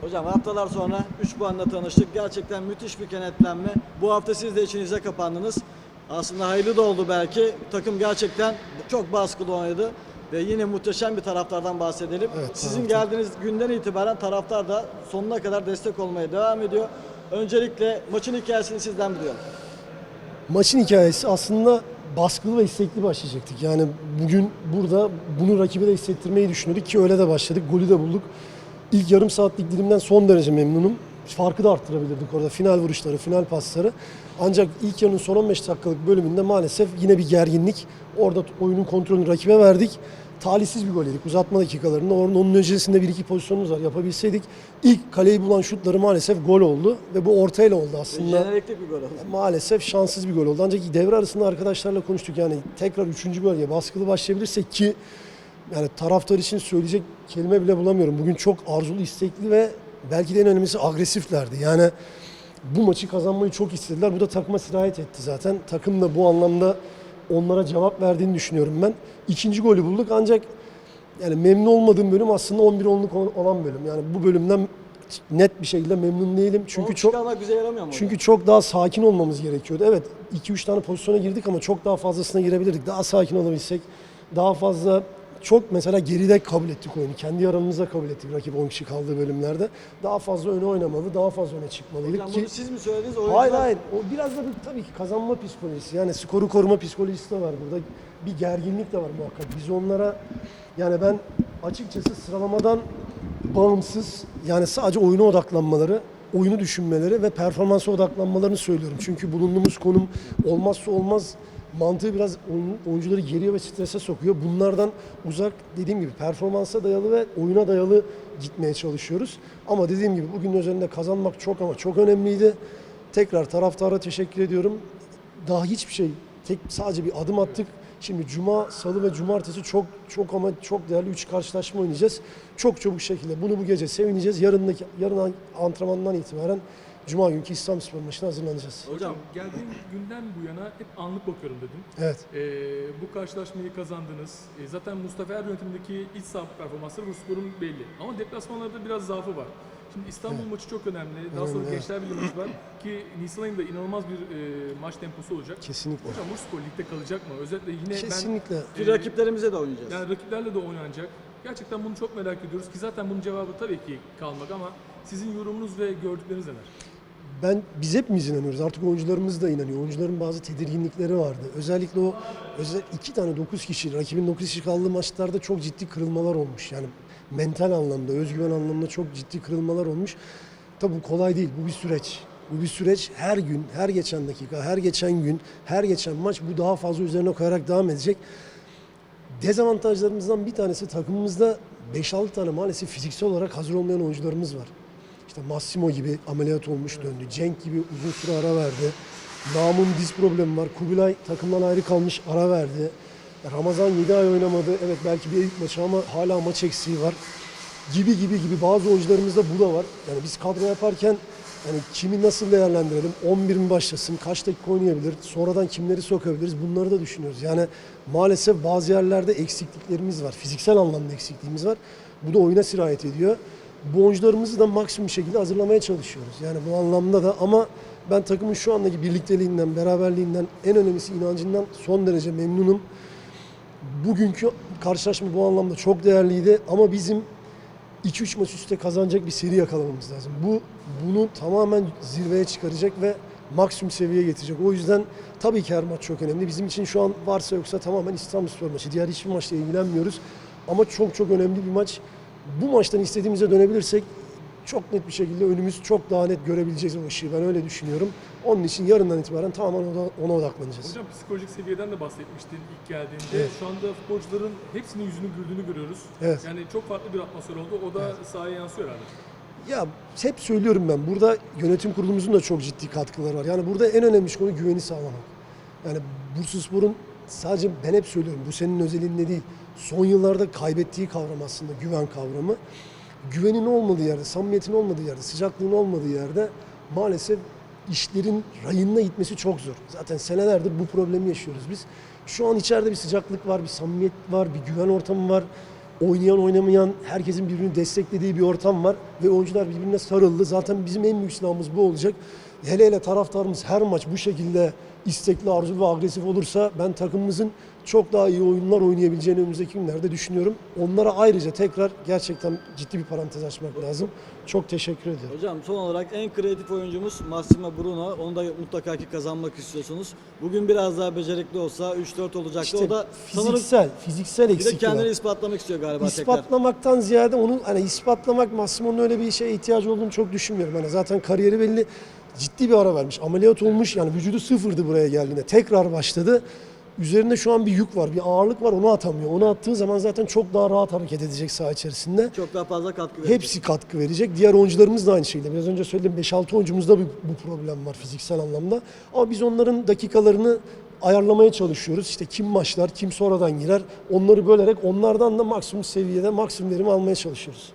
Hocam haftalar sonra 3 puanla tanıştık. Gerçekten müthiş bir kenetlenme. Bu hafta siz de içinize kapandınız. Aslında hayırlı da oldu belki. Takım gerçekten çok baskılı oynadı. Ve yine muhteşem bir taraftardan bahsedelim. Evet, Sizin taraftar. geldiğiniz günden itibaren taraftar da sonuna kadar destek olmaya devam ediyor. Öncelikle maçın hikayesini sizden biliyorum. Maçın hikayesi aslında baskılı ve istekli başlayacaktık. Yani bugün burada bunu rakibe de hissettirmeyi düşünüyorduk ki öyle de başladık. Golü de bulduk. İlk yarım saatlik dilimden son derece memnunum. Farkı da arttırabilirdik orada. Final vuruşları, final pasları. Ancak ilk yarının son 15 dakikalık bölümünde maalesef yine bir gerginlik. Orada oyunun kontrolünü rakibe verdik. Talihsiz bir gol yedik uzatma dakikalarında. Onun, onun öncesinde bir iki pozisyonumuz var. Yapabilseydik ilk kaleyi bulan şutları maalesef gol oldu. Ve bu ortayla oldu aslında. Jeneriklik bir gol oldu. Maalesef şanssız bir gol oldu. Ancak devre arasında arkadaşlarla konuştuk yani tekrar 3. bölge baskılı başlayabilirsek ki yani taraftar için söyleyecek kelime bile bulamıyorum. Bugün çok arzulu, istekli ve belki de en önemlisi agresiflerdi. Yani bu maçı kazanmayı çok istediler. Bu da takıma sirayet etti zaten. Takım da bu anlamda onlara cevap verdiğini düşünüyorum ben. İkinci golü bulduk ancak yani memnun olmadığım bölüm aslında 11 onluk olan bölüm. Yani bu bölümden net bir şekilde memnun değilim. Çünkü çok bize yaramıyor mu? çünkü çok daha sakin olmamız gerekiyordu. Evet 2-3 tane pozisyona girdik ama çok daha fazlasına girebilirdik. Daha sakin olabilsek, daha fazla çok mesela geride kabul ettik oyunu. Kendi aramızda kabul ettik rakip 10 kişi kaldığı bölümlerde. Daha fazla öne oynamalı, daha fazla öne çıkmalıydık Hocam ki... bunu siz mi söylediniz? Oyuncular... Hayır hayır. O biraz da bir, tabii ki kazanma psikolojisi. Yani skoru koruma psikolojisi de var burada. Bir gerginlik de var muhakkak. Biz onlara yani ben açıkçası sıralamadan bağımsız yani sadece oyuna odaklanmaları, oyunu düşünmeleri ve performansa odaklanmalarını söylüyorum. Çünkü bulunduğumuz konum olmazsa olmaz mantığı biraz oyun- oyuncuları geriye ve strese sokuyor. Bunlardan uzak dediğim gibi performansa dayalı ve oyuna dayalı gitmeye çalışıyoruz. Ama dediğim gibi bugün üzerinde kazanmak çok ama çok önemliydi. Tekrar taraftara teşekkür ediyorum. Daha hiçbir şey, tek sadece bir adım attık. Şimdi cuma, salı ve cumartesi çok çok ama çok değerli 3 karşılaşma oynayacağız. Çok çabuk şekilde bunu bu gece sevineceğiz. Yarındaki yarın antrenmandan itibaren cuma günkü İstanbulspor maçına hazırlanacağız. Hocam Geldiğim günden bu yana hep anlık bakıyorum dedim. Evet. Ee, bu karşılaşmayı kazandınız. Ee, zaten Mustafa Er yönetimindeki iç saha performansları bu sporun belli. Ama deplasmanlarda biraz zaafı var. Şimdi İstanbul maçı çok önemli. Daha sonra evet. Gençler Birliği maçı var ki Nisan ayında inanılmaz bir e, maç temposu olacak. Kesinlikle. Hocam Bursaspor ligde kalacak mı? Özellikle yine Kesinlikle. ben ki rakiplerimize de oynayacağız. yani rakiplerle de oynanacak. Gerçekten bunu çok merak ediyoruz ki zaten bunun cevabı tabii ki kalmak ama sizin yorumunuz ve gördükleriniz neler? Ben biz hepimiz inanıyoruz. Artık oyuncularımız da inanıyor. Oyuncuların bazı tedirginlikleri vardı. Özellikle o özel iki tane 9 kişi, rakibin 9 kişi kaldığı maçlarda çok ciddi kırılmalar olmuş. Yani mental anlamda, özgüven anlamda çok ciddi kırılmalar olmuş. Tabi bu kolay değil. Bu bir süreç. Bu bir süreç. Her gün, her geçen dakika, her geçen gün, her geçen maç bu daha fazla üzerine koyarak devam edecek. Dezavantajlarımızdan bir tanesi takımımızda 5-6 tane maalesef fiziksel olarak hazır olmayan oyuncularımız var. İşte Massimo gibi ameliyat olmuş döndü. Cenk gibi uzun süre ara verdi. Nam'ın diz problemi var. Kubilay takımdan ayrı kalmış ara verdi. Ramazan 7 ay oynamadı. Evet belki bir ilk maçı ama hala maç eksiği var. Gibi gibi gibi bazı oyuncularımızda bu da var. Yani biz kadro yaparken yani kimi nasıl değerlendirelim? 11 mi başlasın? Kaç dakika oynayabilir? Sonradan kimleri sokabiliriz? Bunları da düşünüyoruz. Yani maalesef bazı yerlerde eksikliklerimiz var. Fiziksel anlamda eksikliğimiz var. Bu da oyuna sirayet ediyor. Bu oyuncularımızı da maksimum şekilde hazırlamaya çalışıyoruz. Yani bu anlamda da ama ben takımın şu andaki birlikteliğinden, beraberliğinden, en önemlisi inancından son derece memnunum. Bugünkü karşılaşma bu anlamda çok değerliydi ama bizim 2-3 maç üstte kazanacak bir seri yakalamamız lazım. Bu bunu tamamen zirveye çıkaracak ve maksimum seviyeye getirecek. O yüzden tabii ki her maç çok önemli. Bizim için şu an varsa yoksa tamamen İstanbulspor maçı. Diğer hiçbir maçla ilgilenmiyoruz. Ama çok çok önemli bir maç. Bu maçtan istediğimize dönebilirsek çok net bir şekilde önümüz çok daha net görebileceğiz o ışığı. Ben öyle düşünüyorum. Onun için yarından itibaren tamamen ona, ona odaklanacağız. Hocam psikolojik seviyeden de bahsetmiştin ilk geldiğinde. Evet. Şu anda futbolcuların hepsinin yüzünü güldüğünü görüyoruz. Evet. Yani çok farklı bir atmosfer oldu. O da sahaya yansıyor herhalde. Ya hep söylüyorum ben burada yönetim kurulumuzun da çok ciddi katkıları var. Yani burada en önemli konu güveni sağlamak. Yani Bursaspor'un sadece ben hep söylüyorum bu senin özelinde değil. Son yıllarda kaybettiği kavram aslında güven kavramı. Güvenin olmadığı yerde, samimiyetin olmadığı yerde, sıcaklığın olmadığı yerde maalesef işlerin rayına gitmesi çok zor. Zaten senelerdir bu problemi yaşıyoruz biz. Şu an içeride bir sıcaklık var, bir samimiyet var, bir güven ortamı var. oynayan oynamayan herkesin birbirini desteklediği bir ortam var ve oyuncular birbirine sarıldı. Zaten bizim en büyük silahımız bu olacak. Hele hele taraftarımız her maç bu şekilde istekli, arzulu ve agresif olursa ben takımımızın çok daha iyi oyunlar oynayabileceğini önümüzdeki günlerde düşünüyorum. Onlara ayrıca tekrar gerçekten ciddi bir parantez açmak lazım. Çok teşekkür ediyorum. Hocam son olarak en kreatif oyuncumuz Massimo Bruno. Onu da mutlaka ki kazanmak istiyorsunuz. Bugün biraz daha becerikli olsa 3-4 olacaktı. İşte o da sanırım fiziksel, fiziksel bir de var. kendini ispatlamak istiyor galiba tekrar. İspatlamaktan ziyade onun hani ispatlamak Massimo'nun öyle bir şeye ihtiyacı olduğunu çok düşünmüyorum. Hani zaten kariyeri belli ciddi bir ara vermiş. Ameliyat olmuş yani vücudu sıfırdı buraya geldiğinde. Tekrar başladı. Üzerinde şu an bir yük var, bir ağırlık var onu atamıyor. Onu attığı zaman zaten çok daha rahat hareket edecek saha içerisinde. Çok daha fazla katkı verecek. Hepsi katkı verecek. Diğer oyuncularımız da aynı şekilde. Biraz önce söyledim 5-6 oyuncumuzda bu, bu problem var fiziksel anlamda. Ama biz onların dakikalarını ayarlamaya çalışıyoruz. İşte kim başlar, kim sonradan girer. Onları bölerek onlardan da maksimum seviyede maksimum verimi almaya çalışıyoruz.